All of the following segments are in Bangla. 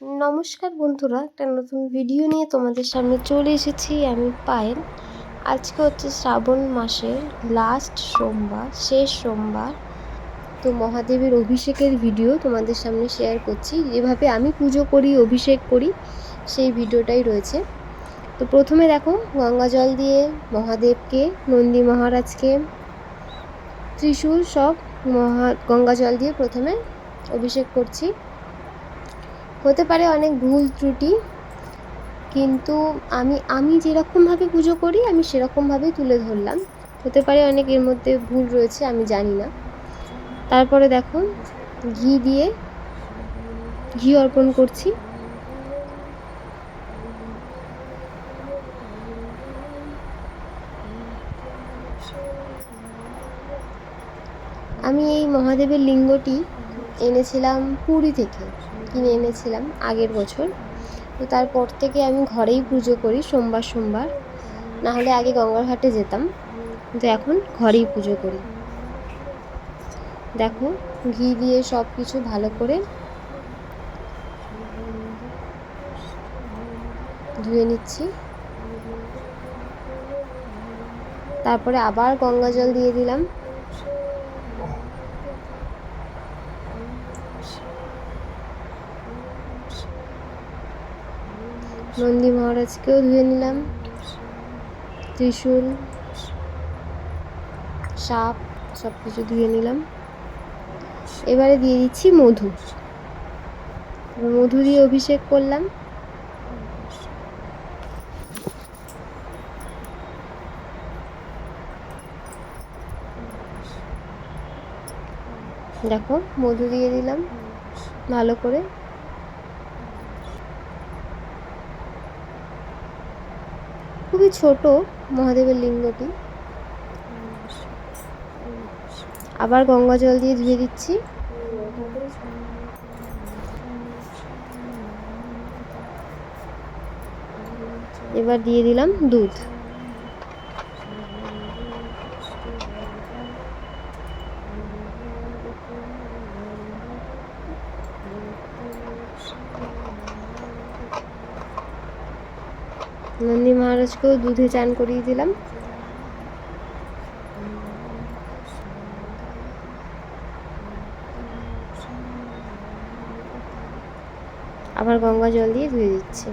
নমস্কার বন্ধুরা, একটা নতুন ভিডিও নিয়ে তোমাদের সামনে চলে এসেছি আমি পায়েল। আজকে হচ্ছে শ্রাবণ মাসের লাস্ট সোমবার, শেষ সোমবার। তো মহাদেবের অভিষেকের ভিডিও তোমাদের সামনে শেয়ার করছি। যেভাবে আমি পুজো করি, অভিষেক করি, সেই ভিডিওটাই রয়েছে। তো প্রথমে দেখো, গঙ্গা জল দিয়ে মহাদেবকে, নন্দী মহারাজকে, ত্রিশূল সব মহা গঙ্গা জল দিয়ে প্রথমে অভিষেক করছি। হতে পারে অনেক ভুল ত্রুটি, কিন্তু আমি আমি যেরকমভাবে পুজো করি, আমি সেরকমভাবেই তুলে ধরলাম। হতে পারে অনেক এর মধ্যে ভুল রয়েছে, আমি জানি না। তারপরে দেখো, ঘি দিয়ে ঘি অর্পণ করছি। আমি এই মহাদেবের লিঙ্গটি এনেছিলাম পুরী থেকে। কিনে এনেছিলাম আগের বছর। তো তারপর থেকে আমি ঘরেই পুজো করি সোমবার সোমবার। না হলে আগে গঙ্গার ঘাটে যেতাম। কিন্তু এখন ঘরেই পুজো করি। দেখো, ঘি দিয়ে সব কিছু ভালো করে ধুয়ে নিচ্ছি। তারপরে আবার গঙ্গা জল দিয়ে দিলাম। নন্দী মহারাজকেও ধুয়ে নিলাম। ত্রিশূল, সাপ সব কিছু ধুয়ে নিলাম। এবারে দিয়ে দিচ্ছি মধু। মধু দিয়ে অভিষেক করলাম। দেখো, মধু দিয়ে দিলাম। ভালো করে খুবই ছোট মহাদেবের লিঙ্গটি। আবার গঙ্গা জল দিয়ে ধুয়ে দিচ্ছি। এবার দিয়ে দিলাম দুধ। নন্দী মহারাজকেও দুধে চান করিয়ে দিলাম। আবার গঙ্গা জল দিয়ে ধুয়ে দিচ্ছি।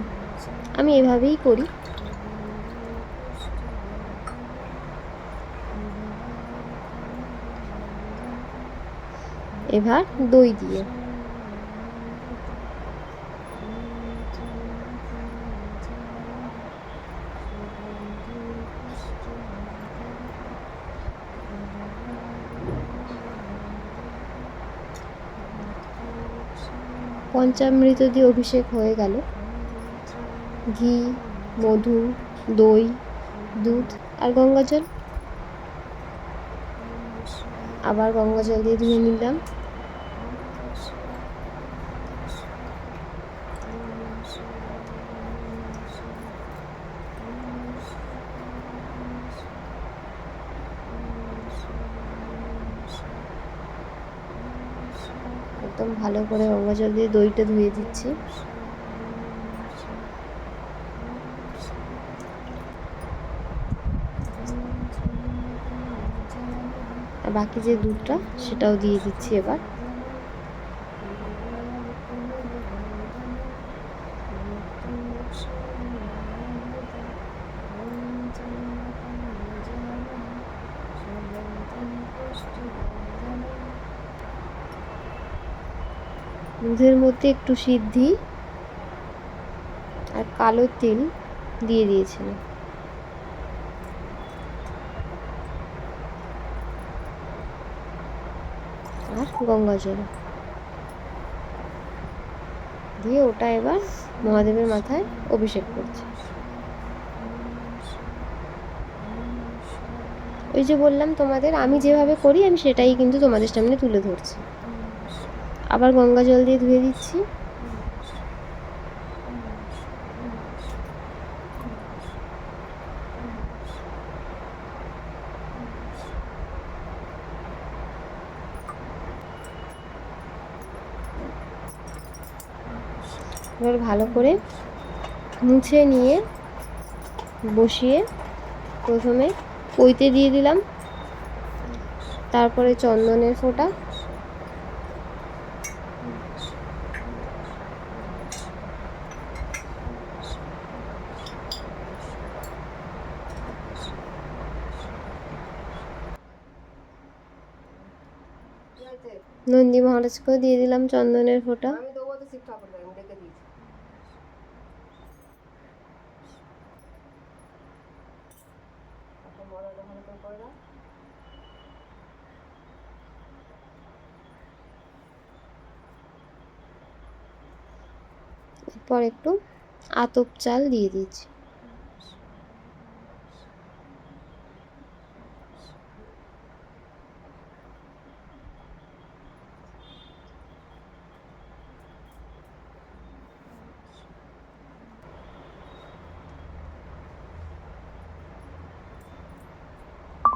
আমি এভাবেই করি। এবার দই দিয়ে। পঞ্চামৃত দিয়ে অভিষেক হয়ে গেল। ঘি, মধু, দই, দুধ আর গঙ্গাজল। আবার গঙ্গাজল দিয়ে ধুয়ে নিলাম। একদম ভালো করে গঙ্গা জল দিয়ে দইটা ধুয়ে দিচ্ছি। বাকি যে দুধটা সেটাও দিয়ে দিচ্ছি এবার। দুধের মধ্যে একটু সিদ্ধি আর কালো তিল দিয়ে দিয়েছিলাম। আর গঙ্গা জল। দিয়ে ওটা এবার মহাদেবের মাথায় অভিষেক করছে। ওই যে বললাম তোমাদের, আমি যেভাবে করি, আমি সেটাই কিন্তু তোমাদের সামনে তুলে ধরছি। আবার গঙ্গা জল দিয়ে ধুয়ে দিচ্ছি। এবার ভালো করে মুছে নিয়ে বসিয়ে প্রথমে পইতে দিয়ে দিলাম। তারপরে চন্দনের ফোঁটা। নন্দী মহারাজকেও দিয়ে দিলাম চন্দনের ফোঁটা। এরপর একটু আতপ চাল দিয়ে দিচ্ছি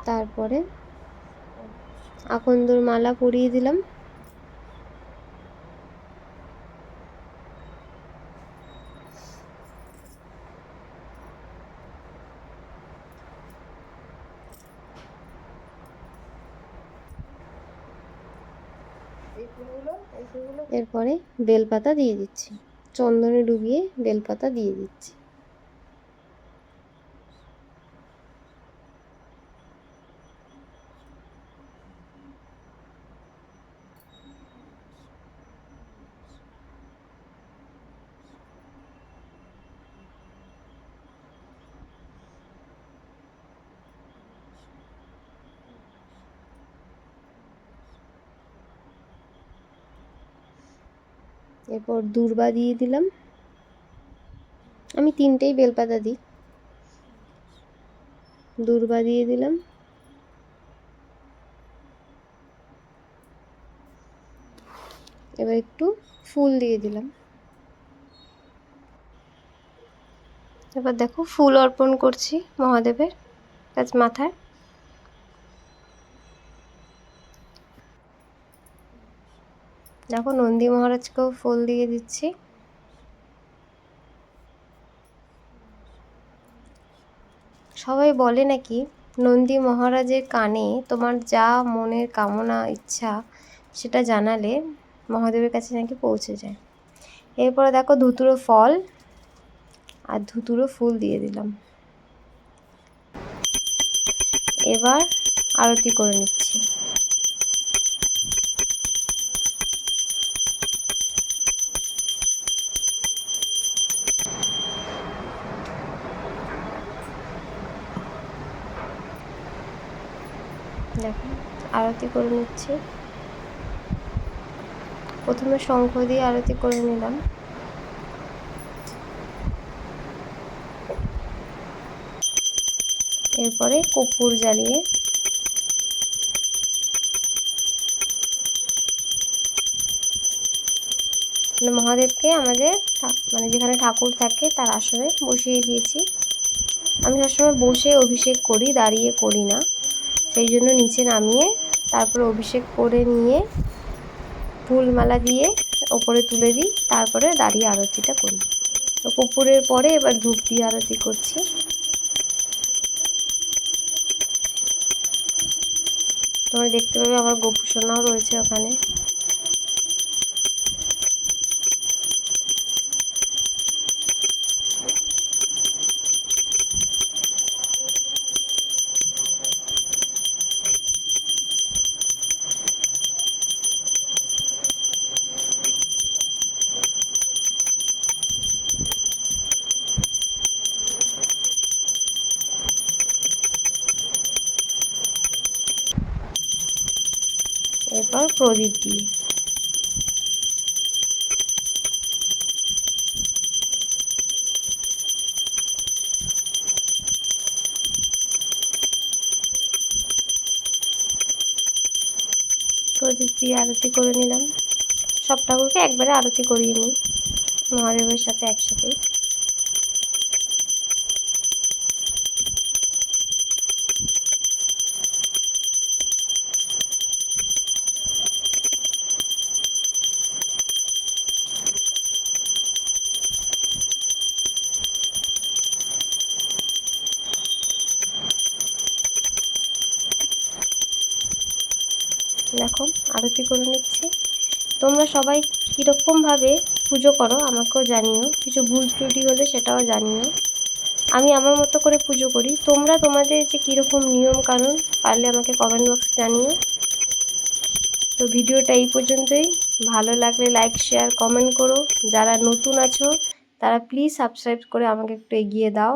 তারপরে আকন্দর মালা পরিয়ে দিলাম। এরপরে বেলপাতা দিয়ে দিচ্ছি। চন্দনে ডুবিয়ে বেলপাতা দিয়ে দিচ্ছি। এরপর দূর্বা দিয়ে দিলাম। আমি তিনটেই বেলপাতা দিই। দূর্বা দিয়ে দিলাম। এবার একটু ফুল দিয়ে দিলাম। এবার দেখো ফুল অর্পণ করছি মহাদেবের কাছে মাথায়। দেখো নন্দী মহারাজকেও ফুল দিয়ে দিচ্ছি। সবাই বলে নাকি, নন্দী মহারাজের কানে তোমার যা মনের কামনা, ইচ্ছা সেটা জানালে মহাদেবের কাছে নাকি পৌঁছে যায়। এরপরে দেখো ধুতুরো ফল, আর ধুতুরো ফুল দিয়ে দিলাম। এবার আরতি করে নিচ্ছি। দেখো, আরতি করে নিচ্ছি। প্রথমে শঙ্খ দিয়ে আরতি করে নিলাম। এরপরে কর্পূর জ্বালিয়ে মানে মহাদেবকে আমাদের মানে যেখানে ঠাকুর থাকে তার আসনে বসিয়ে দিয়েছি। আমি সবসময় বসে অভিষেক করি, দাঁড়িয়ে করি না। সেই জন্য নিচে নামিয়ে তারপর অভিষেক করে নিয়ে ফুলমালা দিয়ে ওপরে তুলে দিই, তারপরে দাঁড়িয়ে আরতিটা করি। তো কপুরের পরে এবার ধূপ দিয়ে আরতি করছি। তোমরা দেখতে পাবে আমার গোপুসোনাও রয়েছে ওখানে। এরপর প্রদীপ দিয়ে প্রদীপ দিয়ে আরতি করে নিলাম। সব ঠাকুরকে একবারে আরতি করিয়ে নিই। মহাদেবের সাথে একসাথেই আরতি করে নিচ্ছি। তোমরা সবাই কীরকমভাবে পুজো করো আমাকেও জানিও। কিছু ভুল ত্রুটি হলে সেটাও জানিও। আমি আমার মতো করে পুজো করি। তোমরা তোমাদের যে কীরকম নিয়ম কানুন পারলে আমাকে কমেন্ট বক্সে জানিও। তো ভিডিওটা এই পর্যন্তই। ভালো লাগলে লাইক শেয়ার কমেন্ট করো। যারা নতুন আছো, তারা প্লিজ সাবস্ক্রাইব করে আমাকে একটু এগিয়ে দাও।